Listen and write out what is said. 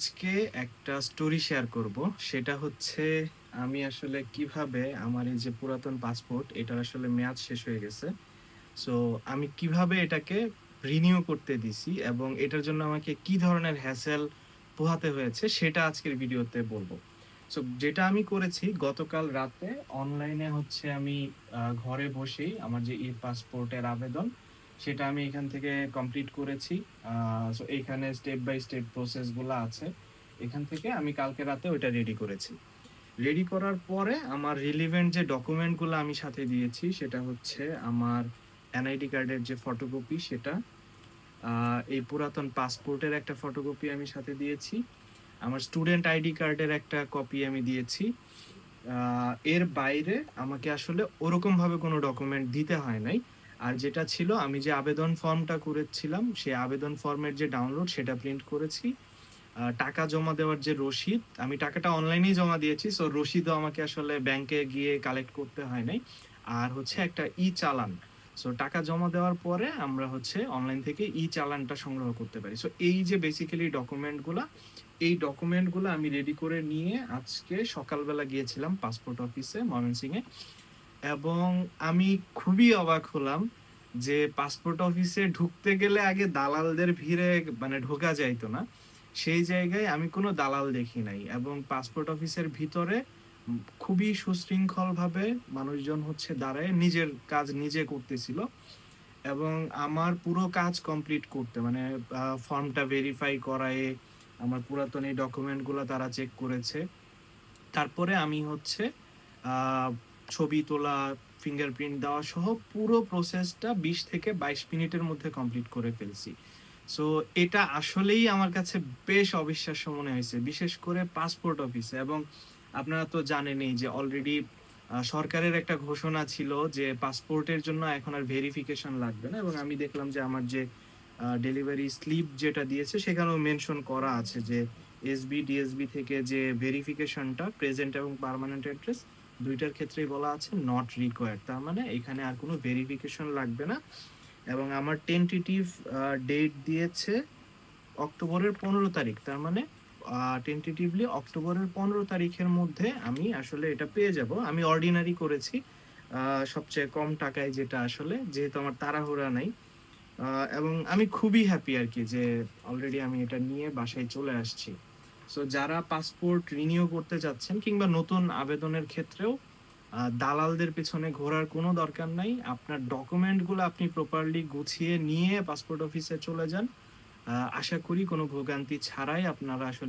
আজকে একটা story share করব। সেটা হচ্ছে, আমি আসলে কীভাবে আমার এই যে পুরাতন পাসপোর্ট এটার আসলে মেয়াদ শেষ হয়ে গেছে। সো আমি কীভাবে এটাকে রিনিউ করতে দিছি এবং এটার জন্য আমাকে কি ধরনের হ্যাসেল পোহাতে হয়েছে, সেটা আজকের ভিডিওতে বলব। সো যেটা আমি করেছি, গতকাল রাতে অনলাইনে হচ্ছে আমি ঘরে বসেই আমার যে ই পাসপোর্টের আবেদন সেটা আমি এখান থেকে কমপ্লিট করেছি। সো এইখানে স্টেপ বাই স্টেপ প্রসেসগুলো আছে। এখান থেকে আমি কালকে রাতে ওইটা রেডি করেছি। রেডি করার পরে আমার রিলিভেন্ট যে ডকুমেন্টগুলো আমি সাথে দিয়েছি, সেটা হচ্ছে আমার এনআইডি কার্ডের যে ফটোকপি সেটা এই পুরাতন পাসপোর্টের একটা ফটোকপি আমি সাথে দিয়েছি। আমার স্টুডেন্ট আইডি কার্ডের একটা কপি আমি দিয়েছি। এর বাইরে আমাকে আসলে ওরকমভাবে কোনো ডকুমেন্ট দিতে হয় নাই। আর যেটা ছিল, আমি যে আবেদন ফর্মটা করেছিলাম, সেই আবেদন ফর্মের যে ডাউনলোড সেটা প্রিন্ট করেছি। টাকা জমা দেওয়ার যে রসিদ, আমি টাকাটা অনলাইনেই জমা দিয়েছি সো রসিদও আমাকে আসলে ব্যাংকে গিয়ে কালেক্ট করতে হয় নাই। আর হচ্ছে একটা ই চালান সো টাকা জমা দেওয়ার পরে আমরা হচ্ছে অনলাইন থেকে ই চালানটা সংগ্রহ করতে পারি। সো এই যে বেসিক্যালি ডকুমেন্টগুলো এই ডকুমেন্টগুলো আমি রেডি করে নিয়ে আজকে সকালবেলা গিয়েছিলাম পাসপোর্ট অফিসে ময়মনসিংহে। এবং আমি খুবই অবাক হলাম যে পাসপোর্ট অফিসে ঢুকতে গেলে আগে দালালদের ভিড়ে মানে ঢোকা যাইতো না। সেই জায়গায় আমি কোনো দালাল দেখি নাই এবং পাসপোর্ট অফিসের ভিতরে খুবই সুশৃঙ্খল ভাবে মানুষজন হচ্ছে দাঁড়ায়, নিজের কাজ নিজে করতেছিল এবং আমার পুরো কাজ কমপ্লিট করতে মানে ফর্মটা ভেরিফাই করায় আমার পুরাতন এই ডকুমেন্টগুলো তারা চেক করেছে। তারপরে আমি হচ্ছে ছবি তোলা ফিঙ্গারপ্রিন্ট দেওয়া সহ পুরো প্রসেসটা বিশ থেকে বাইশ মিনিটের মধ্যে কমপ্লিট করে ফেলছি। সো এটা আসলেই আমার কাছে বেশ অবিশ্বাস্য মনে হয়েছে। বিশেষ করে পাসপোর্ট অফিসে এবং আপনারা তো জানেনই যে অলরেডি সরকারের একটা ঘোষণা ছিল যে পাসপোর্টের জন্য এখন আর ভেরিফিকেশন লাগবে না। এবং আমি দেখলাম যে আমার যে ডেলিভারি স্লিপ যেটা দিয়েছে, সেখানেও মেনশন করা আছে যে এসবি ডিএসবি থেকে যে ভেরিফিকেশনটা প্রেজেন্ট এবং পার্মানেন্ট অ্যাড্রেস দুইটার ক্ষেত্রেই বলা আছে নট রিকোয়ার্ড তার মানে এখানে আর কোনো ভেরিফিকেশন লাগবে না। এবং আমার টেন্টেটিভ ডেট দিয়েছে অক্টোবরের পনেরো তারিখ। তার মানে টেন্টেটিভলি অক্টোবরের পনেরো তারিখের মধ্যে আমি আসলে এটা পেয়ে যাব। আমি অর্ডিনারি করেছি সবচেয়ে কম টাকায় যেটা আসলে, যেহেতু আমার তাড়াহুড়া নাই। এবং আমি খুবই হ্যাপি আর কি যে অলরেডি আমি এটা নিয়ে বাসায় চলে আসছি। সো যারা পাসপোর্ট রিনিউ করতে যাচ্ছেন কিংবা নতুন আবেদনের ক্ষেত্রেও দালালদের পেছনে ঘোরার কোনো দরকার নাই। আপনার ডকুমেন্টগুলো আপনি প্রপারলি গুছিয়ে নিয়ে পাসপোর্ট অফিসে চলে যান। আশা করি কোনো ভোগান্তি ছাড়াই আপনারা আসলে